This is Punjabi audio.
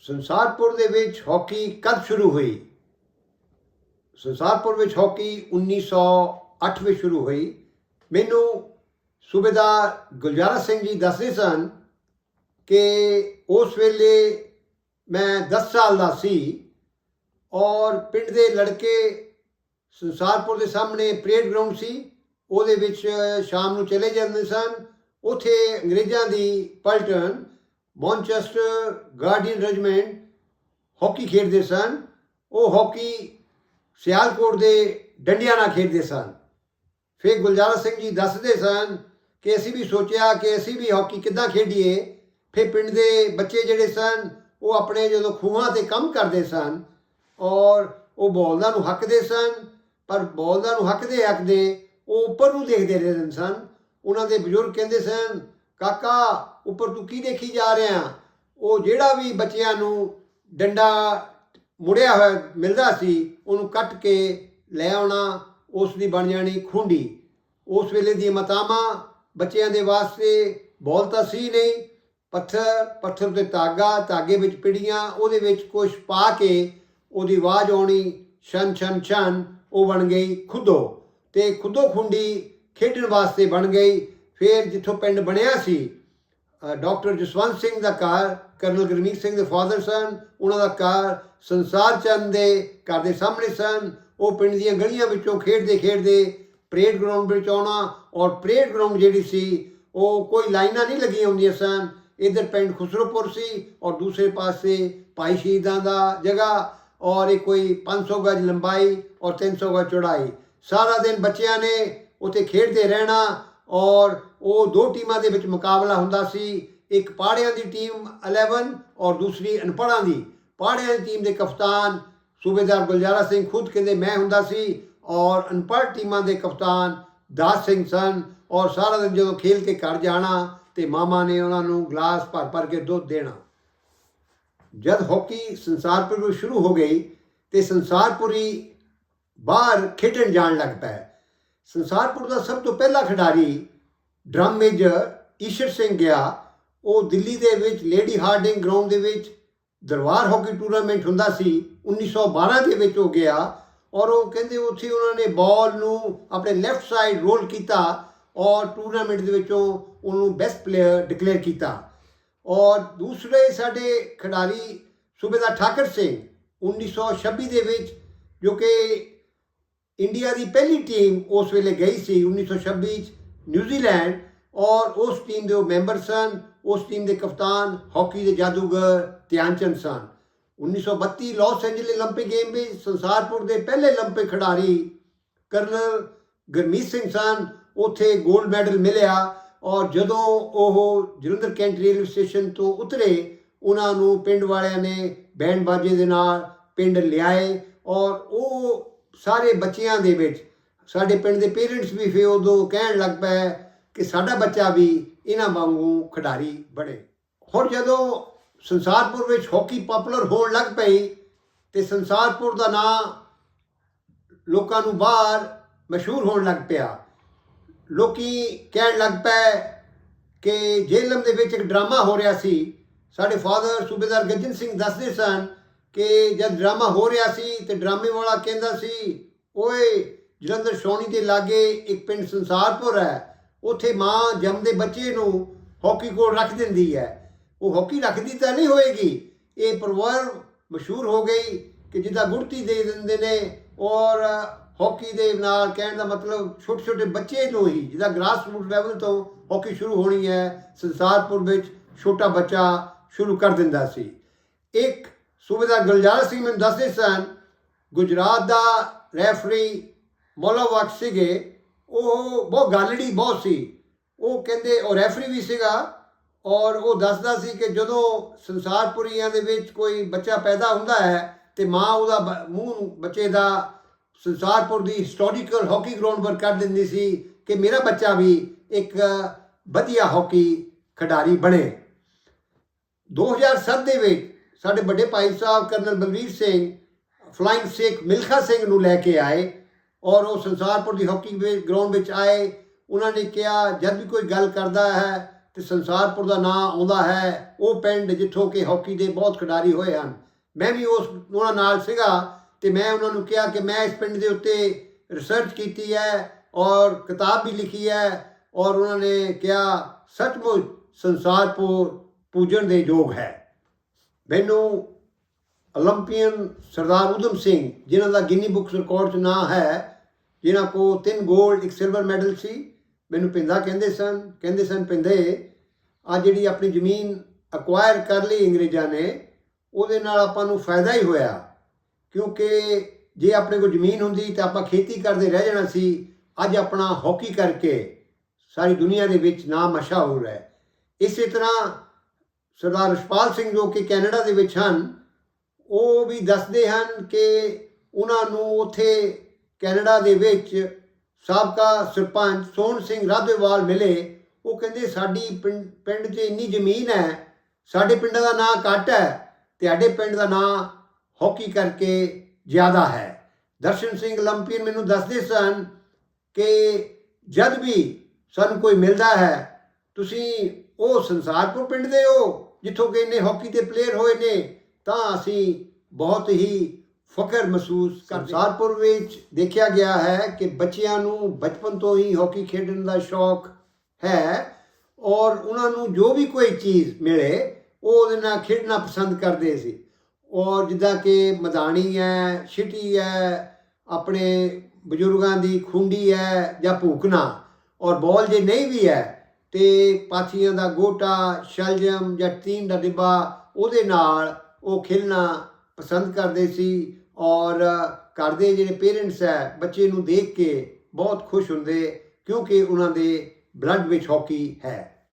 ਸੰਸਾਰਪੁਰ ਦੇ ਵਿੱਚ ਹਾਕੀ ਕਦ ਸ਼ੁਰੂ ਹੋਈ? ਸੰਸਾਰਪੁਰ ਵਿੱਚ ਹਾਕੀ 1908 ਵਿੱਚ ਸ਼ੁਰੂ ਹੋਈ। ਮੈਨੂੰ ਸੂਬੇਦਾਰ ਗੁਲਜ਼ਾਰਾ ਸਿੰਘ ਜੀ ਦੱਸਦੇ ਸਨ ਕਿ ਉਸ ਵੇਲੇ ਮੈਂ 10 ਸਾਲ ਦਾ ਸੀ ਔਰ ਪਿੰਡ ਦੇ ਲੜਕੇ ਸੰਸਾਰਪੁਰ ਦੇ ਸਾਹਮਣੇ ਪਰੇਡ ਗਰਾਊਂਡ ਸੀ। ਉਹਦੇ ਵਿੱਚ ਸ਼ਾਮ ਨੂੰ ਚਲੇ ਜਾਂਦੇ ਸਨ। ਉਥੇ ਅੰਗਰੇਜ਼ਾਂ ਦੀ ਪਲਟਨ ਮੌਨਚੈਸਟਰ ਗਾਰਡੀਅਨ ਰੈਜੀਮੈਂਟ ਹਾਕੀ ਖੇਡਦੇ ਸਨ। ਉਹ ਹਾਕੀ ਸਿਆਲਕੋਟ ਦੇ ਡੰਡਿਆਂ ਨਾਲ ਖੇਡਦੇ ਸਨ। ਫਿਰ ਗੁਲਜ਼ਾਰਾ ਸਿੰਘ ਜੀ ਦੱਸਦੇ ਸਨ ਕਿ ਅਸੀਂ ਵੀ ਸੋਚਿਆ ਕਿ ਅਸੀਂ ਵੀ ਹਾਕੀ ਕਿੱਦਾਂ ਖੇਡੀਏ। ਫਿਰ ਪਿੰਡ ਦੇ ਬੱਚੇ ਜਿਹੜੇ ਸਨ, ਉਹ ਆਪਣੇ ਜਦੋਂ ਖੂਹਾਂ ਤੇ ਕੰਮ ਕਰਦੇ ਸਨ ਔਰ ਉਹ ਬੋਲਦਾਂ ਨੂੰ ਹੱਕਦੇ ਸਨ, ਪਰ ਬੋਲਦਾਂ ਨੂੰ ਹੱਕਦੇ ਹੱਕਦੇ ਉਹ ਉੱਪਰ ਨੂੰ ਦੇਖਦੇ ਰਹਿੰਦੇ ਸਨ। ਉਹਨਾਂ ਦੇ ਬਜ਼ੁਰਗ ਕਹਿੰਦੇ ਸਨ, ਕਾਕਾ ਉੱਪਰ ਤੂੰ ਕੀ ਦੇਖੀ ਜਾ ਰਿਹਾ? ਉਹ ਜਿਹੜਾ ਵੀ ਬੱਚਿਆਂ ਨੂੰ ਡੰਡਾ ਮੁੜਿਆ ਹੋਇਆ ਮਿਲਦਾ ਸੀ, ਉਹਨੂੰ ਕੱਟ ਕੇ ਲੈ ਆਉਣਾ, ਉਸ ਦੀ ਬਣ ਜਾਣੀ ਖੁੰਡੀ। ਉਸ ਵੇਲੇ ਦੀਆਂ ਮਤਾਵਾਂ ਬੱਚਿਆਂ ਦੇ ਵਾਸਤੇ ਬੋਲ ਤਾਂ ਸੀ ਨਹੀਂ, ਪੱਥਰ ਪੱਥਰ ਤੇ ਧਾਗਾ, ਧਾਗੇ ਵਿੱਚ ਪਿੜੀਆਂ, ਉਹਦੇ ਵਿੱਚ ਕੁਝ ਪਾ ਕੇ ਉਹਦੀ ਆਵਾਜ਼ ਆਉਣੀ, ਛਨ ਛਨ ਛਨ, ਉਹ ਬਣ ਗਈ ਖੁੱਦੋ। ਤੇ ਖੁੱਦੋ ਖੁੰਡੀ ਖੇਡਣ ਵਾਸਤੇ ਬਣ ਗਈ। ਫਿਰ ਜਿੱਥੋਂ ਪਿੰਡ ਬਣਿਆ ਸੀ ਡਾਕਟਰ ਜਸਵੰਤ ਸਿੰਘ ਦਾ ਘਰ, ਕਰਨਲ ਗੁਰਮੀਤ ਸਿੰਘ ਦੇ ਫਾਦਰ ਸਨ, ਉਹਨਾਂ ਦਾ ਘਰ ਸੰਸਾਰ ਚੰਦ ਦੇ ਘਰ ਦੇ ਸਾਹਮਣੇ ਸਨ। ਉਹ ਪਿੰਡ ਦੀਆਂ ਗਲੀਆਂ ਵਿੱਚੋਂ ਖੇਡਦੇ ਖੇਡਦੇ ਪਰੇਡ ਗਰਾਊਂਡ ਵਿੱਚ ਆਉਣਾ ਔਰ ਪਰੇਡ ਗਰਾਊਂਡ ਜਿਹੜੀ ਸੀ, ਉਹ ਕੋਈ ਲਾਈਨਾਂ ਨਹੀਂ ਲੱਗੀਆਂ ਹੁੰਦੀਆਂ ਸਨ। ਇਧਰ ਪਿੰਡ ਖੁਸਰੋਪੁਰ ਸੀ ਔਰ ਦੂਸਰੇ ਪਾਸੇ ਭਾਈ ਸ਼ਹੀਦਾਂ ਦਾ ਜਗ੍ਹਾ ਔਰ ਇਹ ਕੋਈ 500 ਗਜ ਲੰਬਾਈ ਔਰ 300 ਗਜ ਚੌੜਾਈ। ਸਾਰਾ ਦਿਨ ਬੱਚਿਆਂ ਨੇ ਉੱਥੇ ਖੇਡਦੇ ਰਹਿਣਾ ਔਰ ਉਹ ਦੋ ਟੀਮਾਂ ਦੇ ਵਿੱਚ ਮੁਕਾਬਲਾ ਹੁੰਦਾ ਸੀ, ਇੱਕ ਪਾੜਿਆਂ ਦੀ ਟੀਮ 11 ਔਰ ਦੂਸਰੀ ਅਨਪੜ੍ਹਾਂ ਦੀ। ਪਾੜਿਆਂ ਦੀ ਟੀਮ ਦੇ ਕਪਤਾਨ ਸੂਬੇਦਾਰ ਗੁਲਜ਼ਾਰਾ ਸਿੰਘ ਖੁਦ ਕਹਿੰਦੇ, ਮੈਂ ਹੁੰਦਾ ਸੀ ਔਰ ਅਨਪੜ੍ਹ ਟੀਮਾਂ ਦੇ ਕਪਤਾਨ ਦਾਸ ਸਿੰਘ ਸਨ ਔਰ ਸਾਰਾ ਦਿਨ ਜਦੋਂ ਖੇਲ ਕੇ ਘਰ ਜਾਣਾ ਤੇ ਮਾਮਾ ਨੇ ਉਹਨਾਂ ਨੂੰ ਗਲਾਸ ਭਰ ਭਰ ਕੇ ਦੁੱਧ ਦੇਣਾ। ਜਦ ਹਾਕੀ ਸੰਸਾਰਪੁਰ ਵਿੱਚ ਸ਼ੁਰੂ ਹੋ ਗਈ ਤੇ ਸੰਸਾਰਪੁਰੀ ਬਾਹਰ ਖੇਡਣ ਜਾਣ ਲੱਗ ਪਿਆ ਸੰਸਾਰਪੁਰ ਦਾ ਸਭ ਤੋਂ ਪਹਿਲਾ ਖਿਡਾਰੀ ਡਰਮ ਮੇਜਰ ਈਸ਼ਰ ਸਿੰਘ ਗਿਆ। ਉਹ ਦਿੱਲੀ ਦੇ ਵਿੱਚ, ਲੇਡੀ ਹਾਰਡਿੰਗ ਗਰਾਊਂਡ ਦੇ ਵਿੱਚ ਦਰਬਾਰ ਹਾਕੀ ਟੂਰਨਾਮੈਂਟ ਹੁੰਦਾ ਸੀ। 1912 ਦੇ ਵਿੱਚ ਉਹ ਗਿਆ ਔਰ ਉਹ ਕਹਿੰਦੇ ਉੱਥੇ ਉਹਨਾਂ ਨੇ ਬਾਲ ਨੂੰ ਆਪਣੇ ਲੈਫਟ ਸਾਈਡ ਰੋਲ ਕੀਤਾ ਔਰ ਟੂਰਨਾਮੈਂਟ ਦੇ ਵਿੱਚੋਂ ਉਹਨੂੰ ਬੈਸਟ ਪਲੇਅਰ ਡਿਕਲੇਅਰ ਕੀਤਾ। ਔਰ ਦੂਸਰੇ ਸਾਡੇ ਖਿਡਾਰੀ ਸੂਬੇਦਾਰ ਠਾਕਰ ਸਿੰਘ 1926 ਦੇ ਵਿੱਚ ਜੋ ਕਿ ਇੰਡੀਆ ਦੀ ਪਹਿਲੀ ਟੀਮ ਉਸ ਵੇਲੇ ਗਈ ਸੀ 1926 ਨਿਊਜ਼ੀਲੈਂਡ ਔਰ ਉਸ ਟੀਮ ਦੇ ਉਹ ਮੈਂਬਰ ਸਨ, ਉਸ ਟੀਮ ਦੇ ਕਪਤਾਨ, ਹਾਕੀ ਦੇ ਜਾਦੂਗਰ ਧਿਆਨਚੰਦ ਸਨ। 1932 ਲਾਸ ਐਂਜਲੇ 올림픽 ਗੇਮ ਵਿੱਚ ਸੰਸਾਰਪੁਰ ਦੇ ਪਹਿਲੇ 올림픽 ਖਿਡਾਰੀ ਕਰਨਲ ਗਰਮੀਤ ਸਿੰਘ ਸਨ। ਉਥੇ 골ਡ ਮੈਡਲ ਮਿਲਿਆ ਔਰ ਜਦੋਂ ਉਹ ਜਲੰਧਰ ਕੈਂਟ ਰੇਲਵੇ ਸਟੇਸ਼ਨ ਤੋਂ ਉਤਰੇ, ਉਹਨਾਂ ਨੂੰ ਪਿੰਡ ਵਾਲਿਆਂ ਨੇ ਬੈਂਡ ਬਾਜੇ ਦੇ ਨਾਲ ਪਿੰਡ ਲਿਆਏ ਔਰ ਉਹ ਸਾਰੇ ਬੱਚਿਆਂ ਦੇ ਵਿੱਚ, ਸਾਡੇ ਪਿੰਡ ਦੇ ਪੇਰੈਂਟਸ ਵੀ ਫਿਰ ਉਦੋਂ ਕਹਿਣ ਲੱਗ ਪਏ ਕਿ ਸਾਡਾ ਬੱਚਾ ਵੀ ਇਹਨਾਂ ਵਾਂਗੂ ਖਿਡਾਰੀ ਬਣੇ। ਹੁਣ ਜਦੋਂ ਸੰਸਾਰਪੁਰ ਵਿੱਚ ਹਾਕੀ ਪਪੂਲਰ ਹੋਣ ਲੱਗ ਪਈ ਤੇ ਸੰਸਾਰਪੁਰ ਦਾ ਨਾਂ ਲੋਕਾਂ ਨੂੰ ਬਾਹਰ ਮਸ਼ਹੂਰ ਹੋਣ ਲੱਗ ਪਿਆ, ਲੋਕੀ ਕਹਿਣ ਲੱਗ ਪਏ ਕਿ ਜੇਲਮ ਦੇ ਵਿੱਚ ਇੱਕ ਡਰਾਮਾ ਹੋ ਰਿਹਾ ਸੀ, ਸਾਡੇ ਫਾਦਰ ਸੂਬੇਦਾਰ ਗੱਜਨ ਸਿੰਘ ਦੱਸਦੇ ਸਨ ਕਿ ਜਦ ਡਰਾਮਾ ਹੋ ਰਿਹਾ ਸੀ ਤੇ ਡਰਾਮੇ ਵਾਲਾ ਕਹਿੰਦਾ ਸੀ, ਓਏ, ਜਲੰਧਰ ਸੋਣੀ ਦੇ ਲਾਗੇ ਇੱਕ ਪਿੰਡ ਸੰਸਾਰਪੁਰ ਹੈ, ਉੱਥੇ ਮਾਂ ਜੰਮਦੇ ਬੱਚੇ ਨੂੰ ਹਾਕੀ ਕੋਲ ਰੱਖ ਦਿੰਦੀ ਹੈ। ਉਹ ਹਾਕੀ ਰੱਖਦੀ ਤਾਂ ਨਹੀਂ ਹੋਏਗੀ। ਇਹ ਪਰਵਰ ਮਸ਼ਹੂਰ ਹੋ ਗਈ ਕਿ ਜਿੱਦਾਂ ਗੁੜਤੀ ਦੇ ਦਿੰਦੇ ਨੇ ਔਰ ਹਾਕੀ ਦੇ ਨਾਲ ਕਹਿਣ ਦਾ ਮਤਲਬ ਛੋਟੇ ਛੋਟੇ ਬੱਚੇ ਨੂੰ ਹੀ ਜਿਹਦਾ ਗ੍ਰਾਸ ਰੂਟ ਲੈਵਲ ਤੋਂ ਹਾਕੀ ਸ਼ੁਰੂ ਹੋਣੀ ਹੈ, ਸੰਸਾਰਪੁਰ ਵਿੱਚ ਛੋਟਾ ਬੱਚਾ ਸ਼ੁਰੂ ਕਰ ਦਿੰਦਾ ਸੀ। ਇੱਕ ਸੂਬੇਦਾਰ ਗੁਲਜ਼ਾਰ ਸਿੰਘ ਮੈਨੂੰ ਦੱਸਦੇ ਸਨ, ਗੁਜਰਾਤ ਦਾ ਰੈਫਰੀ ਮੌਲਾ ਸੀਗੇ, ਉਹ ਬਹੁਤ ਗਾਲੜੀ ਬਹੁਤ ਸੀ। ਉਹ ਕਹਿੰਦੇ, ਉਹ ਰੈਫਰੀ ਵੀ ਸੀਗਾ ਔਰ ਉਹ ਦੱਸਦਾ ਸੀ ਕਿ ਜਦੋਂ ਸੰਸਾਰਪੁਰੀਆਂ ਦੇ ਵਿੱਚ ਕੋਈ ਬੱਚਾ ਪੈਦਾ ਹੁੰਦਾ ਹੈ ਤੇ ਮਾਂ ਉਹਦਾ ਬ- ਮੂੰਹ ਬੱਚੇ ਦਾ ਸੰਸਾਰਪੁਰ ਦੀ ਹਿਸਟੋਰੀਕਲ ਹਾਕੀ ਗਰਾਊਂਡ ਪਰ ਕਰ ਦਿੰਦੀ ਸੀ ਕਿ ਮੇਰਾ ਬੱਚਾ ਵੀ ਇੱਕ ਵਧੀਆ ਹਾਕੀ ਖਿਡਾਰੀ ਬਣੇ। 2007 ਦੇ ਵਿੱਚ ਸਾਡੇ ਵੱਡੇ ਭਾਈ ਸਾਹਿਬ ਕਰਨਲ ਬਲਵੀਰ ਸਿੰਘ ਫਲਾਈਂਗ ਸਿੱਖ ਮਿਲਖਾ ਸਿੰਘ ਨੂੰ ਲੈ ਕੇ ਆਏ ਔਰ ਉਹ ਸੰਸਾਰਪੁਰ ਦੀ ਹਾਕੀ ਗਰਾਊਂਡ ਵਿੱਚ ਆਏ। ਉਹਨਾਂ ਨੇ ਕਿਹਾ, ਜਦ ਵੀ ਕੋਈ ਗੱਲ ਕਰਦਾ ਹੈ ਤੇ ਸੰਸਾਰਪੁਰ ਦਾ ਨਾਂ ਆਉਂਦਾ ਹੈ, ਉਹ ਪਿੰਡ ਜਿੱਥੋਂ ਕਿ ਹਾਕੀ ਦੇ ਬਹੁਤ ਖਿਡਾਰੀ ਹੋਏ ਹਨ। ਮੈਂ ਵੀ ਉਸ, ਉਹਨਾਂ ਨਾਲ ਸੀਗਾ ਤੇ ਮੈਂ ਉਹਨਾਂ ਨੂੰ ਕਿਹਾ ਕਿ ਮੈਂ ਇਸ ਪਿੰਡ ਦੇ ਉੱਤੇ ਰਿਸਰਚ ਕੀਤੀ ਹੈ ਔਰ ਕਿਤਾਬ ਵੀ ਲਿਖੀ ਹੈ ਔਰ ਉਹਨਾਂ ਨੇ ਕਿਹਾ, ਸੱਚਮੁੱਚ ਸੰਸਾਰਪੁਰ ਪੂਜਣ ਦੇ ਯੋਗ ਹੈ। ਮੈਨੂੰ ਓਲੰਪੀਅਨ ਸਰਦਾਰ ਉਦਮ ਸਿੰਘ ਜਿਨ੍ਹਾਂ ਦਾ ਗਿਨੀ ਬੁੱਕਸ ਰਿਕਾਰਡ 'ਚ ਨਾਂ ਹੈ, ਜਿਨ੍ਹਾਂ ਕੋ ਤਿੰਨ 골ਡ ਇੱਕ ਸਿਲਵਰ ਮੈਡਲ ਸੀ, ਮੈਨੂੰ ਪਿੰਦਾ ਕਹਿੰਦੇ ਸਨ ਕਹਿੰਦੇ ਸਨ ਪਿੰਦੇ ਆ ਜਿਹੜੀ ਆਪਣੀ ਜ਼ਮੀਨ ਅਕਵਾਇਰ ਕਰ ਲਈ ਅੰਗਰੇਜ਼ਾਂ ਨੇ, ਉਹਦੇ ਨਾਲ ਆਪਾਂ ਨੂੰ ਫਾਇਦਾ ਹੀ ਹੋਇਆ, ਕਿਉਂਕਿ ਜੇ ਆਪਣੇ ਕੋਲ ਜ਼ਮੀਨ ਹੁੰਦੀ ਤਾਂ ਆਪਾਂ ਖੇਤੀ ਕਰਦੇ ਰਹਿ ਜਾਣਾ ਸੀ, ਅੱਜ ਆਪਣਾ ਹਾਕੀ ਕਰਕੇ ਸਾਰੀ ਦੁਨੀਆ ਦੇ ਵਿੱਚ ਨਾਮ ਮਸ਼ਹੂਰ ਹੈ। ਇਸੇ ਤਰ੍ਹਾਂ ਸਰਦਾਰ ਰਸ਼ਪਾਲ ਸਿੰਘ ਜੋ ਕਿ ਕੈਨੇਡਾ ਦੇ ਵਿੱਚ ਹਨ, ਉਹ ਵੀ ਦੱਸਦੇ ਹਨ ਕਿ ਉਹਨਾਂ ਨੂੰ ਉੱਥੇ ਕੈਨੇਡਾ ਦੇ ਵਿੱਚ ਸਾਬਕਾ ਸਰਪੰਚ ਸੋਹਣ ਸਿੰਘ ਰਾਧੇਵਾਲ ਮਿਲੇ। ਉਹ ਕਹਿੰਦੇ, ਸਾਡੀ ਪਿੰਡ ਪਿੰਡ 'ਚ ਇੰਨੀ ਜ਼ਮੀਨ ਹੈ, ਸਾਡੇ ਪਿੰਡ ਦਾ ਨਾਂ ਘੱਟ ਹੈ ਤੇ ਸਾਡੇ ਪਿੰਡ ਦਾ ਨਾਂ ਹਾਕੀ ਕਰਕੇ ਜ਼ਿਆਦਾ ਹੈ। ਦਰਸ਼ਨ ਸਿੰਘ ਲੰਪੀਨ ਮੈਨੂੰ ਦੱਸਦੇ ਸਨ ਕਿ ਜਦ ਵੀ ਸਾਨੂੰ ਕੋਈ ਮਿਲਦਾ ਹੈ, ਤੁਸੀਂ ਉਹ ਸੰਸਾਰਪੁਰ ਪਿੰਡ ਦੇ ਹੋ ਜਿੱਥੋਂ ਕਿ ਇੰਨੇ ਹਾਕੀ ਦੇ ਪਲੇਅਰ ਹੋਏ ਨੇ ਤਾਂ ਅਸੀਂ ਬਹੁਤ ਹੀ ਫਖਰ ਮਹਿਸੂਸ ਕਰਦੇ ਸੰਸਾਰਪੁਰ ਵਿੱਚ ਦੇਖਿਆ ਗਿਆ ਹੈ ਕਿ ਬੱਚਿਆਂ ਨੂੰ ਬਚਪਨ ਤੋਂ ਹੀ ਹਾਕੀ ਖੇਡਣ ਦਾ ਸ਼ੌਕ ਹੈ ਔਰ ਉਹਨਾਂ ਨੂੰ ਜੋ ਵੀ ਕੋਈ ਚੀਜ਼ ਮਿਲੇ ਉਹ ਉਹਦੇ ਨਾਲ ਖੇਡਣਾ ਪਸੰਦ ਕਰਦੇ ਸੀ। ਔਰ ਜਿੱਦਾਂ ਕਿ ਮਦਾਨੀ ਹੈ ਛਿਟੀ ਹੈ ਆਪਣੇ ਬਜ਼ੁਰਗਾਂ ਦੀ ਖੁੰਡੀ ਹੈ ਜਾਂ ਭੂਕਣਾ ਔਰ ਬੋਲ ਜੇ ਨਹੀਂ ਵੀ ਹੈ ਤੇ ਪਾਥੀਆਂ ਦਾ ਗੋਟਾ, ਸ਼ਲਜਮ ਜਾਂ ਟੀਨ ਦਾ ਡਿੱਬਾ ਉਹਦੇ ਨਾਲ ਉਹ ਖੇਲਣਾ ਪਸੰਦ ਕਰਦੇ ਸੀ ਔਰ ਘਰ ਦੇ ਜਿਹੜੇ ਪੇਰੈਂਟਸ ਹੈ, ਬੱਚੇ ਨੂੰ ਦੇਖ ਕੇ ਬਹੁਤ ਖੁਸ਼ ਹੁੰਦੇ ਕਿਉਂਕਿ ਉਹਨਾਂ ਦੇ ਬਲੱਡ ਵਿੱਚ ਹਾਕੀ ਹੈ।